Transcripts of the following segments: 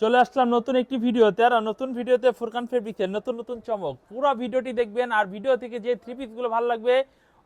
চলে আসলাম নতুন একটি ভিডিওতে আর নতুন ভিডিওতে ফুরকান ফেব্রিক্সের নতুন নতুন চমক। পুরো ভিডিওটি দেখবেন আর ভিডিও থেকে যে থ্রি পিসগুলো ভালো লাগবে,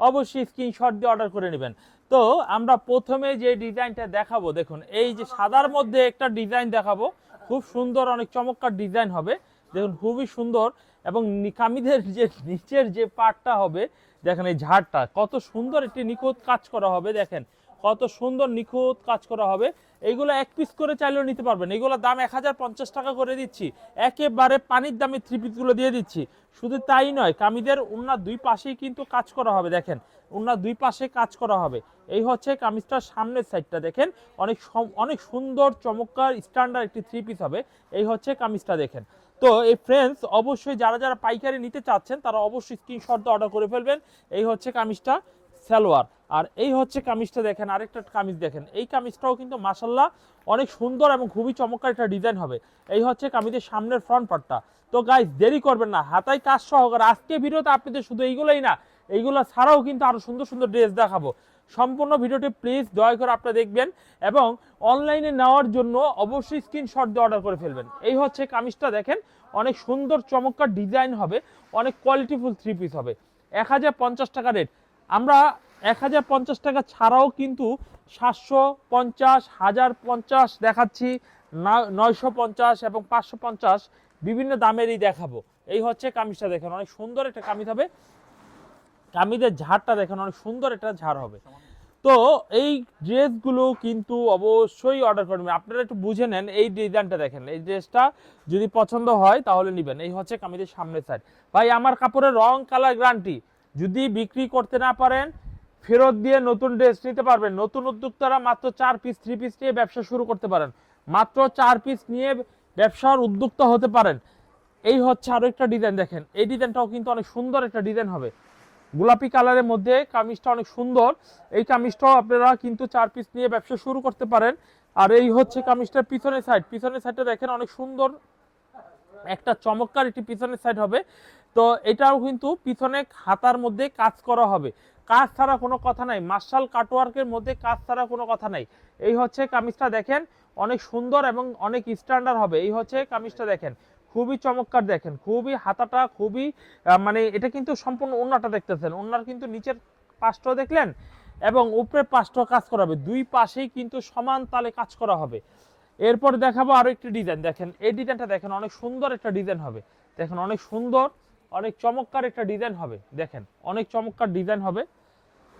অবশ্যই স্ক্রিনশট দিয়ে অর্ডার করে নেবেন। তো আমরা প্রথমে যে ডিজাইনটা দেখাবো, দেখুন, এই যে সাদার মধ্যে একটা ডিজাইন দেখাবো। খুব সুন্দর, অনেক চমৎকার ডিজাইন হবে। দেখুন, খুবই সুন্দর এবং কামিজের যে নিচের যে পার্টটা হবে, দেখেন এই ঝাড়টা, কত সুন্দর একটি নিখুঁত কাজ করা হবে, দেখেন। কত সুন্দর নিখুঁত কাজ করা হবে। এইগুলো এক পিস করে চাইলেও নিতে পারবেন। এইগুলো দাম এক হাজার পঞ্চাশ টাকা করে দিচ্ছি। একেবারে পানির দামে থ্রি পিসগুলো দিয়ে দিচ্ছি। শুধু তাই নয় কামিজের উন্নার দুই পাশেই কিন্তু কাজ করা হবে, দেখেন। উন্নার দুই পাশে কাজ করা হবে। এই হচ্ছে কামিজটার সামনের সাইডটা দেখেন। অনেক অনেক সুন্দর, চমৎকার স্ট্যান্ডার্ড একটি থ্রি পিস হবে। এই হচ্ছে কামিজটা, দেখেন। তো, এই ফ্রেন্ডস অবশ্যই যারা যারা পাইকারি নিতে চাচ্ছেন, তারা অবশ্যই স্ক্রিনশট দিয়ে অর্ডার করে ফেলবেন। এই হচ্ছে কামিজটা। সালোয়ার। আর এই হচ্ছে কামিজটা দেখেন, আরেকটা কামিজ দেখেন। এই কামিজটাও কিন্তু মাসাল্লাহ অনেক সুন্দর এবং খুবই চমৎকার একটা ডিজাইন হবে। এই হচ্ছে কামিজের সামনের ফ্রন্ট পার্টটা তো গাইজ দেরি করবেন না, হাতায় কাজ সহকারে আজকে ভিডিওতে আপনাদের শুধু এইগুলোই না, এইগুলো ছাড়াও কিন্তু আরও সুন্দর সুন্দর ড্রেস দেখাবো। সম্পূর্ণ ভিডিওটি প্লিজ দয়া করে আপনারা দেখবেন এবং অনলাইনে নেওয়ার জন্য অবশ্যই স্ক্রিনশট দিয়ে অর্ডার করে ফেলবেন। এই হচ্ছে কামিজটা দেখেন, অনেক সুন্দর চমৎকার ডিজাইন হবে, অনেক কোয়ালিটিফুল থ্রি পিস হবে। এক হাজার পঞ্চাশ টাকা রেট আমরা এক হাজার পঞ্চাশ টাকা ছাড়াও কিন্তু সাতশো পঞ্চাশ, হাজার পঞ্চাশ দেখাচ্ছি নয়শো পঞ্চাশ এবং পাঁচশো পঞ্চাশ বিভিন্ন দামেরই দেখাবো। এই হচ্ছে কামিজটা দেখেন, অনেক সুন্দর একটা কামিজ হবে। কামিজের ঝাড়টা দেখেন, অনেক সুন্দর একটা ঝাড় হবে। তো এই ড্রেসগুলো কিন্তু অবশ্যই অর্ডার করবেন আপনারা একটু বুঝে নেন এই ডিজাইনটা দেখেন। এই ড্রেসটা যদি পছন্দ হয় তাহলে নেবেন। এই হচ্ছে কামিজের সামনের সাইড ভাই, আমার কাপড়ের রং কালার গ্যারান্টি যদি বিক্রি করতে না পারেন, ফেরত দিয়ে নতুন ড্রেস নিতে পারবেন। নতুন উদ্যোক্তারা মাত্র চার পিস থ্রি পিস নিয়ে ব্যবসা শুরু করতে পারেন। মাত্র চার পিস নিয়ে ব্যবসার উদ্যোক্তা হতে পারেন। এই হচ্ছে আরও একটা ডিজাইন দেখেন। এই ডিজাইনটাও কিন্তু অনেক সুন্দর একটা ডিজাইন হবে। গোলাপি কালারের মধ্যে কামিজটা অনেক সুন্দর। এই কামিজটাও আপনারা কিন্তু চার পিস নিয়ে ব্যবসা শুরু করতে পারেন। আর এই হচ্ছে কামিজটার পিছনের সাইড পিছনের সাইডটা দেখেন অনেক সুন্দর। একটা চমৎকার একটি পিছনের সাইড হবে। তো এটাও কিন্তু পিছনে হাতার মধ্যে কাজ করা হবে। কাজ ছাড়া কোনো কথা নাই। মার্শাল কাটওয়ার্কের মধ্যে কাজ ছাড়া কোনো কথা নাই। এই হচ্ছে কামিজটা দেখেন, অনেক সুন্দর এবং অনেক স্ট্যান্ডার্ড হবে। এই হচ্ছে কামিজটা দেখেন, খুবই চমৎকার দেখেন, খুবই হাতাটা খুবই মানে এটা কিন্তু সম্পূর্ণ ওন্নাটা দেখতেছেন। ওন্নার কিন্তু নিচের পাশটা দেখলেন এবং উপরের পাশটাও কাজ করা হবে। দুই পাশেই কিন্তু সমান তালে কাজ করা হবে। এরপর দেখাবো আরও একটি ডিজাইন দেখেন, এই ডিজাইনটা দেখেন, অনেক সুন্দর একটা ডিজাইন হবে। দেখেন, অনেক সুন্দর অনেক চমৎকার একটা ডিজাইন হবে, দেখেন, অনেক চমৎকার ডিজাইন হবে।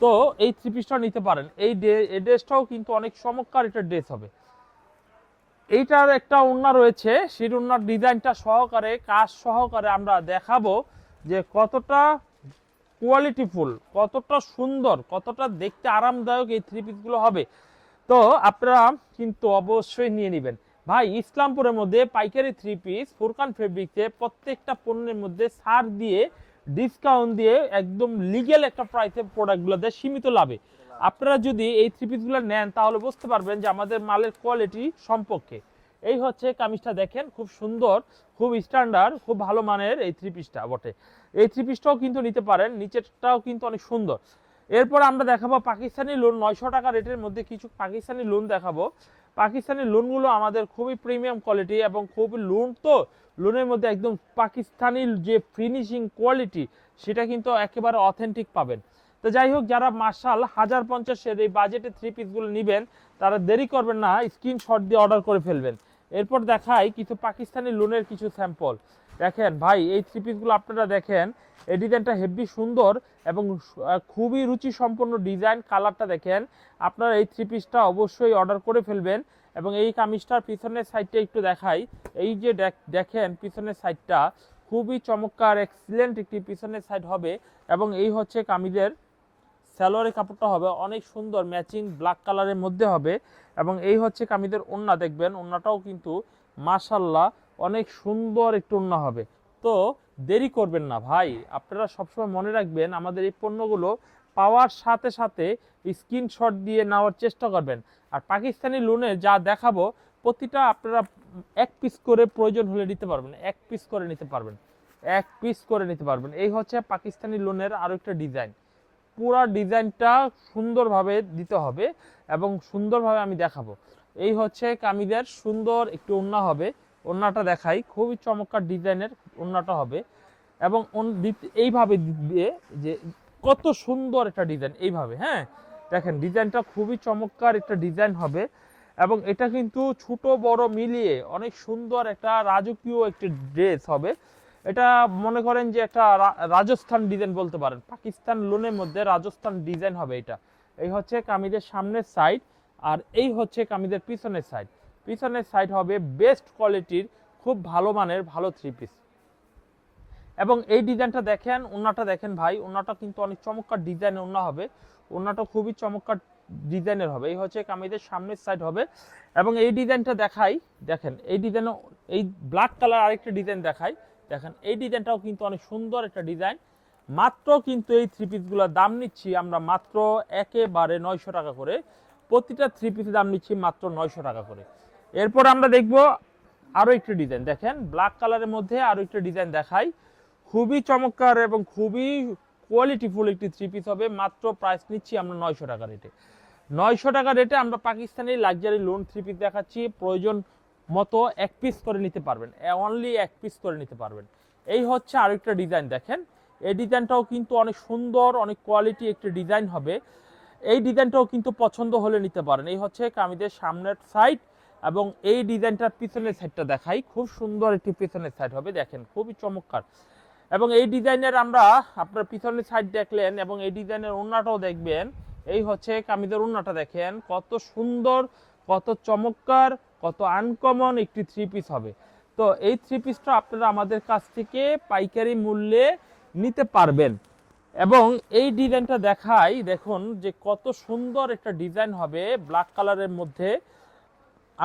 তো এই থ্রি পিসটা নিতে পারেন, এই ড্রেসটাও কিন্তু অনেক চমৎকার একটা ড্রেস হবে। এইটার একটা ওড়না রয়েছে, সেই ওড়নার ডিজাইনটা সহকারে, কাজ সহকারে আমরা দেখাবো যে কতটা কোয়ালিটিফুল কতটা সুন্দর, কতটা দেখতে আরামদায়ক এই থ্রি পিসগুলো হবে। তো আপনারা কিন্তু অবশ্যই নিয়ে নেবেন। ভাই, ইসলামপুরের মধ্যে পাইকারি থ্রি পিস ফুরকান ফেব্রিক্সে প্রত্যেকটা পণ্যের মধ্যে সার দিয়ে ডিসকাউন্ট দিয়ে একদম লিগেল একটা প্রাইসে প্রোডাক্টগুলো দেয় সীমিত লাভে। আপনারা যদি এই থ্রি পিসগুলো নেন, তাহলে বুঝতে পারবেন যে আমাদের মালের কোয়ালিটি সম্পর্কে। এই হচ্ছে কামিজটা দেখেন, খুব সুন্দর, খুব স্ট্যান্ডার্ড খুব ভালো মানের এই থ্রি পিসটা বটে। এই থ্রি পিসটাও কিন্তু নিতে পারেন, নিচেরটাও কিন্তু অনেক সুন্দর। এরপর আমরা দেখাবো পাকিস্তানি লোন নয়শো টাকা রেটের মধ্যে কিছু পাকিস্তানি লোন দেখাবো। পাকিস্তানি লোনগুলো আমাদের খুবই প্রিমিয়াম কোয়ালিটি এবং খুবই লোন তো লোনের মধ্যে একদম পাকিস্তানি যে ফিনিশিং কোয়ালিটি সেটা কিন্তু একেবারে অথেন্টিক পাবেন। তো যাই হোক, যারা মার্শাল হাজার পঞ্চাশের এই বাজেটে থ্রি পিসগুলো নেবেন, তারা দেরি করবেন না স্ক্রিনশট দিয়ে অর্ডার করে ফেলবেন। এরপর দেখায় কিছু পাকিস্তানি লোনের কিছু স্যাম্পল দেখেন ভাই, এই থ্রি পিসগুলো আপনারা দেখেন, এই ডিজাইনটা হেভি সুন্দর এবং খুবই রুচি সম্পন্ন ডিজাইন কালারটা দেখেন। আপনারা এই থ্রি পিসটা অবশ্যই অর্ডার করে ফেলবেন এবং এই কামিজটার পিছনের সাইডটা একটু দেখাই। এই যে দেখেন পিছনের সাইডটা খুবই চমৎকার এক্সিলেন্ট একটি পিছনের সাইড হবে এবং এই হচ্ছে কামিজের স্যালোয়ারের কাপড়টা হবে, অনেক সুন্দর ম্যাচিং ব্ল্যাক কালারের মধ্যে হবে এবং এই হচ্ছে কামিজের ওন্না, দেখবেন ওন্নাটাও কিন্তু মাশাল্লাহ অনেক সুন্দর একটু ওন্না হবে। তো দেরি করবেন না ভাই। আপনারা সবসময় মনে রাখবেন, আমাদের এই পণ্যগুলো পাওয়ার সাথে সাথে স্ক্রিনশট দিয়ে নেওয়ার চেষ্টা করবেন। আর পাকিস্তানি লোনে যা দেখাবো, প্রতিটা আপনারা এক পিস করে প্রয়োজন হলে নিতে পারবেন, এক পিস করে নিতে পারবেন, এক পিস করে নিতে পারবেন। এই হচ্ছে পাকিস্তানি লোনের আরও একটা ডিজাইন। পুরা ডিজাইনটা সুন্দরভাবে দিতে হবে এবং সুন্দরভাবে আমি দেখাবো। এই হচ্ছে কামিজের সুন্দর একটু ওন্না হবে। ওন্নাটা দেখাই। খুবই চমৎকার ডিজাইনের ওন্নাটা হবে। এবং এইভাবে দিয়ে যে কত সুন্দর একটা ডিজাইন, এইভাবে হ্যাঁ? দেখেন, ডিজাইনটা খুবই চমৎকার একটা ডিজাইন হবে। এবং এটা কিন্তু ছোট, বড় মিলিয়ে অনেক সুন্দর একটা রাজকীয় একটি ড্রেস হবে। এটা মনে করেন যে একটা রাজস্থান ডিজাইন বলতে পারেন। পাকিস্তান লোনের মধ্যে রাজস্থান ডিজাইন হবে এটা। এই হচ্ছে কামিজের সামনের সাইড আর এই হচ্ছে কামিজের পিছনের সাইড পিছনের সাইড হবে বেস্ট কোয়ালিটির খুব ভালো মানের ভালো থ্রি পিস এবং এই ডিজাইনটা দেখেন ওনাটা দেখেন ভাই ওনাটা কিন্তু অনেক চমৎকার ডিজাইনের ওনা হবে। ওনাটা খুবই চমৎকার ডিজাইনের হবে। এই হচ্ছে কামিজের সামনের সাইড হবে। এবং এই ডিজাইনটা দেখাই, দেখেন, এই ডিজাইন এই ব্ল্যাক কালার আরেকটা ডিজাইন দেখাই। দেখেন, এই ডিজাইনটাও কিন্তু অনেক সুন্দর একটা ডিজাইন মাত্র কিন্তু এই থ্রি পিসগুলোর দাম নিচ্ছি আমরা মাত্র একেবারে নয়শো টাকা করে। প্রতিটা থ্রি পিসের দাম নিচ্ছি মাত্র নয়শো টাকা করে। এরপর আমরা দেখব আরও একটি ডিজাইন। দেখেন ব্ল্যাক কালারের মধ্যে আরও একটি ডিজাইন দেখাই। খুবই চমৎকার এবং খুবই কোয়ালিটিফুল একটি থ্রি পিস হবে। মাত্র প্রাইস নিচ্ছি আমরা নয়শো টাকা রেটে নয়শো টাকা রেটে আমরা Pakistani luxury lawn three piece দেখাচ্ছি। প্রয়োজন মতো এক পিস করে নিতে পারবেন। অনলি এক পিস করে নিতে পারবেন। এই হচ্ছে আরেকটা ডিজাইন দেখেন। এই ডিজাইনটাও কিন্তু অনেক সুন্দর, অনেক কোয়ালিটি একটি ডিজাইন হবে। এই ডিজাইনটাও কিন্তু পছন্দ হলে নিতে পারেন। এই হচ্ছে কামিজের সামনের সাইড এবং এই ডিজাইনটার পিছনের সাইডটা দেখাই। খুব সুন্দর একটি পিছনের সাইড হবে, দেখেন, খুবই চমৎকার। এবং এই ডিজাইনের আমরা আপনার পিছনের সাইড দেখলেন এবং এই ডিজাইনের ওন্নাটাও দেখবেন। এই হচ্ছে কামিজের ওন্নাটা দেখেন, কত সুন্দর, কত চমৎকার, কত আনকমন একটি থ্রি পিস হবে। তো এই থ্রি পিসটা আপনারা আমাদের কাছ থেকে পাইকারি মূল্যে নিতে পারবেন। এবং এই ডিজাইনটা দেখাই, দেখুন যে কত সুন্দর একটা ডিজাইন হবে ব্ল্যাক কালারের মধ্যে।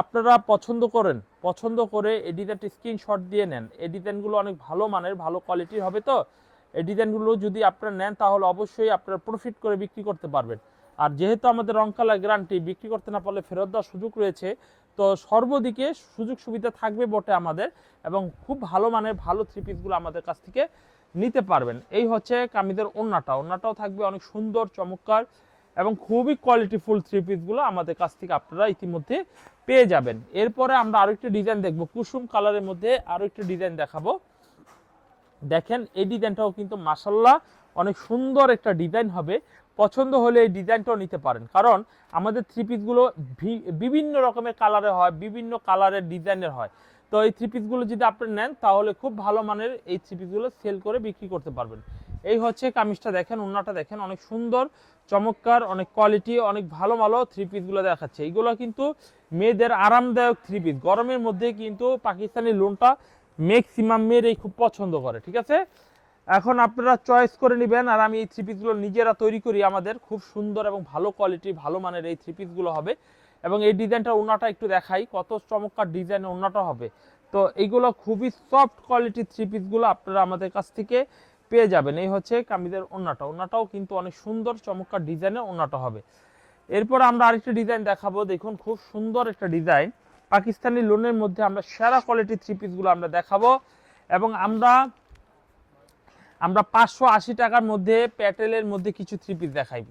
আপনারা পছন্দ করেন, পছন্দ করে এই ডিজাইনটি স্ক্রিনশট দিয়ে নেন। এই ডিজাইনগুলো অনেক ভালো মানের, ভালো কোয়ালিটির হবে তো? এই ডিজাইনগুলো যদি আপনারা নেন, তাহলে অবশ্যই আপনারা প্রফিট করে বিক্রি করতে পারবেন। আর যেহেতু আমাদের রং কালার গ্যারান্টি বিক্রি করতে না পারলে ফেরত দেওয়ার সুযোগ রয়েছে, তো সর্বদিকে সুযোগ সুবিধা থাকবে বটে আমাদের এবং খুব ভালো মানের, ভালো থ্রি পিসগুলো আমাদের কাছ থেকে নিতে পারবেন। এই হচ্ছে কামিদের ওন্নাটা। ওন্নাটাও থাকবে অনেক সুন্দর, চমৎকার। এবং খুবই কোয়ালিটিফুল থ্রি পিসগুলো আমাদের কাছ থেকে আপনারা ইতিমধ্যে পেয়ে যাবেন। এরপরে আমরা আরেকটি ডিজাইন দেখব। কুসুম কালারের মধ্যে আরও একটি ডিজাইন দেখাবো। দেখেন, এই ডিজাইনটাও কিন্তু মাসাল্লাহ অনেক সুন্দর একটা ডিজাইন হবে। পছন্দ হলে এই ডিজাইনটাও নিতে পারেন। কারণ আমাদের থ্রি পিসগুলো বিভিন্ন রকমের কালারে হয়, বিভিন্ন কালারের ডিজাইনের হয়। তো এই থ্রি পিসগুলো যদি আপনি নেন, তাহলে খুব ভালো মানের এই থ্রি পিসগুলো সেল করে বিক্রি করতে পারবেন। এই হচ্ছে কামিজটা দেখেন, উন্নাটা দেখেন, অনেক সুন্দর, চমৎকার, অনেক কোয়ালিটি অনেক ভালো ভালো থ্রি পিসগুলো দেখাচ্ছে। এইগুলো কিন্তু মেয়েদের আরামদায়ক থ্রি পিস গরমের মধ্যে কিন্তু পাকিস্তানি লোনটা ম্যাক্সিমাম মেয়েরাই খুব পছন্দ করে, ঠিক আছে? এখন আপনারা চয়েস করে নেবেন আর আমি এই থ্রি পিসগুলো নিজেরা তৈরি করি আমাদের। খুব সুন্দর এবং ভালো কোয়ালিটি ভালো মানের এই থ্রি পিসগুলো হবে। এবং এই ডিজাইনটা ওনাটা একটু দেখাই, কত চমৎকার ডিজাইনের ওনাটা হবে। তো এইগুলো খুবই সফট কোয়ালিটির থ্রি পিসগুলো আপনারা আমাদের কাছ থেকে পেয়ে যাবেন। এই হচ্ছে কামিজের ওনাটা ওনাটাও কিন্তু অনেক সুন্দর, চমৎকার ডিজাইনের ওনাটা হবে। এরপর আমরা আরেকটা ডিজাইন দেখাবো। দেখুন, খুব সুন্দর একটা ডিজাইন। পাকিস্তানি লোনের মধ্যে আমরা সেরা কোয়ালিটির থ্রি পিসগুলো আমরা দেখাবো। এবং আমরা আমরা পাঁচশো আশি টাকার মধ্যে প্যাটেলের মধ্যে কিছু থ্রি পিস দেখাই।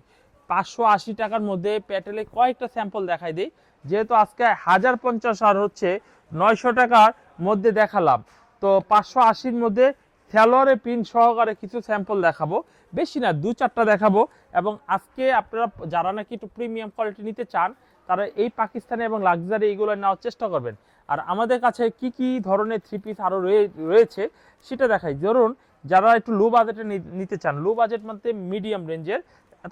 পাঁচশো আশি টাকার মধ্যে প্যাটেলে কয়েকটা স্যাম্পল দেখাই দিই। যেহেতু আজকে হাজার পঞ্চাশ আর হচ্ছে নয়শো টাকার মধ্যে দেখালাম। তো পাঁচশো আশির মধ্যে স্যালোয়ারে পিন সহকারে কিছু স্যাম্পল দেখাবো। বেশি না, দু চারটা দেখাবো এবং আজকে আপনারা যারা নাকি একটু প্রিমিয়াম কোয়ালিটি নিতে চান, তারা এই পাকিস্তানি এবং লাক্সারি এইগুলো নেওয়ার চেষ্টা করবেন। আর আমাদের কাছে কি কি ধরনের থ্রি পিস আরও রয়েছে, সেটা দেখাই। ধরুন, যারা একটু লো বাজেটে নিতে চান লো বাজেট মধ্যে মিডিয়াম রেঞ্জের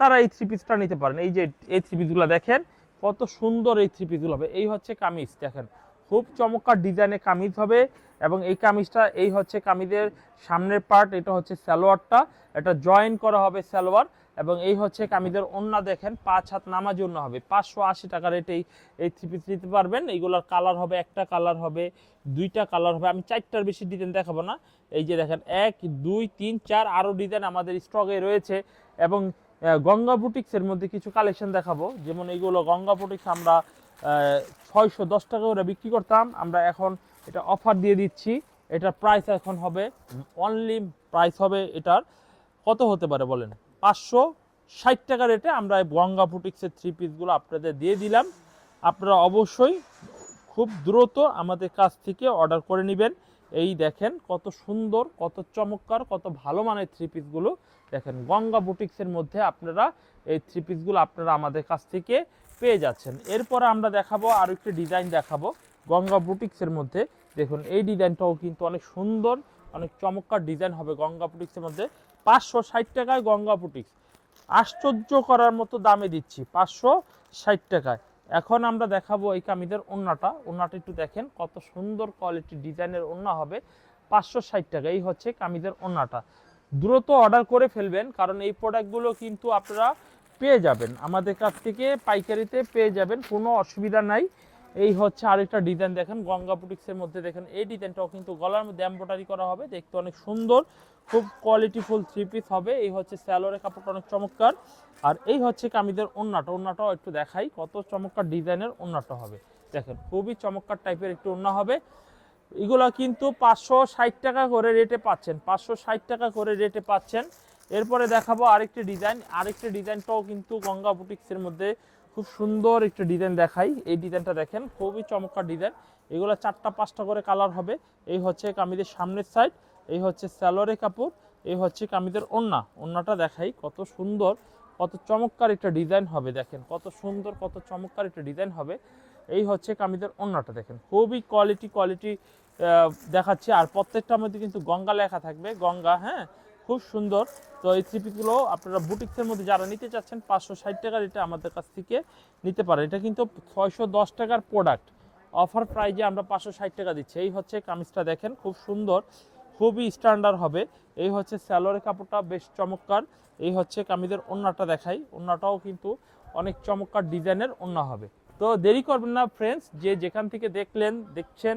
তারা এই থ্রি পিসটা নিতে পারেন। এই যে, এই থ্রি পিসগুলো দেখেন, কত সুন্দর এই থ্রি পিসগুলো হবে। এই হচ্ছে কামিজ, দেখেন। খুব চমৎকার ডিজাইনের কামিজ হবে এবং এই কামিজটা, এই হচ্ছে কামিজের সামনের পার্ট এটা হচ্ছে সালোয়ারটা। এটা জয়েন করা হবে সালোয়ার এবং এই হচ্ছে কামিজের ওন্না দেখেন, পাঁচ হাত নামাজ ওন্না হবে। পাঁচশো আশি টাকা রেটেই এই থ্রি পিস নিতে পারবেন। এইগুলোর কালার হবে, একটা কালার হবে, দুইটা কালার হবে। আমি চারটার বেশি ডিজাইন দেখাবো না। এই যে দেখেন, এক, দুই, তিন, চার আরও ডিজাইন আমাদের স্টকে রয়েছে এবং গঙ্গা বুটিক্সের মধ্যে কিছু কালেকশন দেখাবো। যেমন এইগুলো গঙ্গা বুটিক্স আমরা ছয়শো দশ টাকা করে বিক্রি করতাম। আমরা এখন এটা অফার দিয়ে দিচ্ছি। এটার প্রাইস এখন হবে অনলি প্রাইস হবে এটার কত হতে পারে বলেন? পাঁচশো ষাট টাকা রেটে আমরা গঙ্গা বুটিক্সের থ্রি পিসগুলো আপনাদের দিয়ে দিলাম। আপনারা অবশ্যই খুব দ্রুত আমাদের কাছ থেকে অর্ডার করে নেবেন। এই দেখেন কত সুন্দর, কত চমৎকার, কত ভালো মানের থ্রি পিসগুলো দেখেন গঙ্গা বুটিক্সের মধ্যে আপনারা এই থ্রি পিসগুলো আপনারা আমাদের কাছ থেকে পেয়ে যাচ্ছেন। এরপরে আমরা দেখাবো আরও একটি ডিজাইন দেখাবো গঙ্গা বুটিক্সের মধ্যে। দেখুন, এই ডিজাইনটাও কিন্তু অনেক সুন্দর, অনেক চমৎকার ডিজাইন হবে গঙ্গা বুটিক্সের মধ্যে। পাঁচশো ষাট টাকায় গঙ্গা বুটিক্স আশ্চর্য করার মতো দামে দিচ্ছি, পাঁচশো ষাট টাকায়। এখন আমরা দেখাবো এই কামিদের ওন্নাটা। ওন্নাটা একটু দেখেন, কত সুন্দর কোয়ালিটি ডিজাইনের ওন্না হবে। পাঁচশো ষাট টাকা, এই হচ্ছে কামিদের ওন্নাটা। দ্রুত অর্ডার করে ফেলবেন, কারণ এই প্রোডাক্টগুলো কিন্তু আপনারা পেয়ে যাবেন। আমাদের কাছ থেকে পাইকারিতে পেয়ে যাবেন, কোনো অসুবিধা নাই। এই হচ্ছে আরেকটা ডিজাইন দেখেন, গঙ্গা বুটিক্সের মধ্যে দেখেন, এই ডিজাইনটাও কিন্তু গলার মধ্যে এম্ব্রয়ডারি করা হবে, দেখতে অনেক সুন্দর, খুব কোয়ালিটিফুল থ্রি পিস হবে। এই হচ্ছে স্যালোরের কাপড়টা অনেক চমৎকার। আর এই হচ্ছে কামিদের ওন্নাটা, ওন্নাটাও একটু দেখাই, কত চমৎকার ডিজাইনের ওন্নাটা হবে। দেখেন, খুবই চমৎকার টাইপের একটু ওন্না হবে। এগুলো কিন্তু পাঁচশো ষাট টাকা করে রেটে পাচ্ছেন, পাঁচশো ষাট টাকা করে রেটে পাচ্ছেন। এরপরে দেখাবো আরেকটি ডিজাইন। আরেকটি ডিজাইনটাও কিন্তু গঙ্গা বুটিক্সের মধ্যে খুব সুন্দর একটি ডিজাইন দেখাই। এই ডিজাইনটা দেখেন, খুবই চমৎকার ডিজাইন। এগুলো চারটা পাঁচটা করে কালার হবে। এই হচ্ছে কামিদের সামনের সাইড, এই হচ্ছে স্যালোরে কাপড়, এই হচ্ছে কামিদের ওন্না ওন্নাটা দেখাই, কত সুন্দর, কত চমৎকার একটা ডিজাইন হবে, দেখেন। কত সুন্দর, কত চমৎকার একটা ডিজাইন হবে। এই হচ্ছে কামিদের ওন্নাটা দেখেন। খুবই কোয়ালিটি কোয়ালিটি দেখাচ্ছে। আর প্রত্যেকটার মধ্যে কিন্তু গঙ্গা লেখা থাকবে। গঙ্গা হ্যাঁ? খুব সুন্দর। তো এই থ্রিপিসগুলো আপনারা বুটিক্সের মধ্যে যারা নিতে চাচ্ছেন, পাঁচশো ষাট টাকার এটা আমাদের কাছ থেকে নিতে পারেন। এটা কিন্তু ছয়শো দশ টাকার প্রোডাক্ট অফার প্রাইজে আমরা পাঁচশো ষাট টাকা দিচ্ছি। এই হচ্ছে কামিজটা দেখেন, খুব সুন্দর, খুবই স্ট্যান্ডার্ড হবে। এই হচ্ছে স্যালোরের কাপড়টা, বেশ চমৎকার। এই হচ্ছে কামিজের ওন্নাটা দেখাই। ওন্নাটাও কিন্তু অনেক চমৎকার ডিজাইনের ওন্না হবে। তো দেরি করবেন না ফ্রেন্ডস যে যেখান থেকে দেখলেন, দেখছেন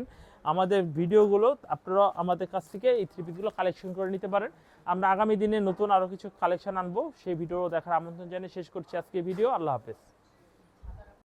আমাদের ভিডিওগুলো আপনারা আমাদের কাছ থেকে এই থ্রি পিসগুলো কালেকশন করে নিতে পারেন। আমরা আগামী দিনে নতুন আরও কিছু কালেকশন আনব, সেই ভিডিও দেখার আমন্ত্রণ জানিয়ে শেষ করছি আজকে ভিডিও। আল্লাহ হাফেজ।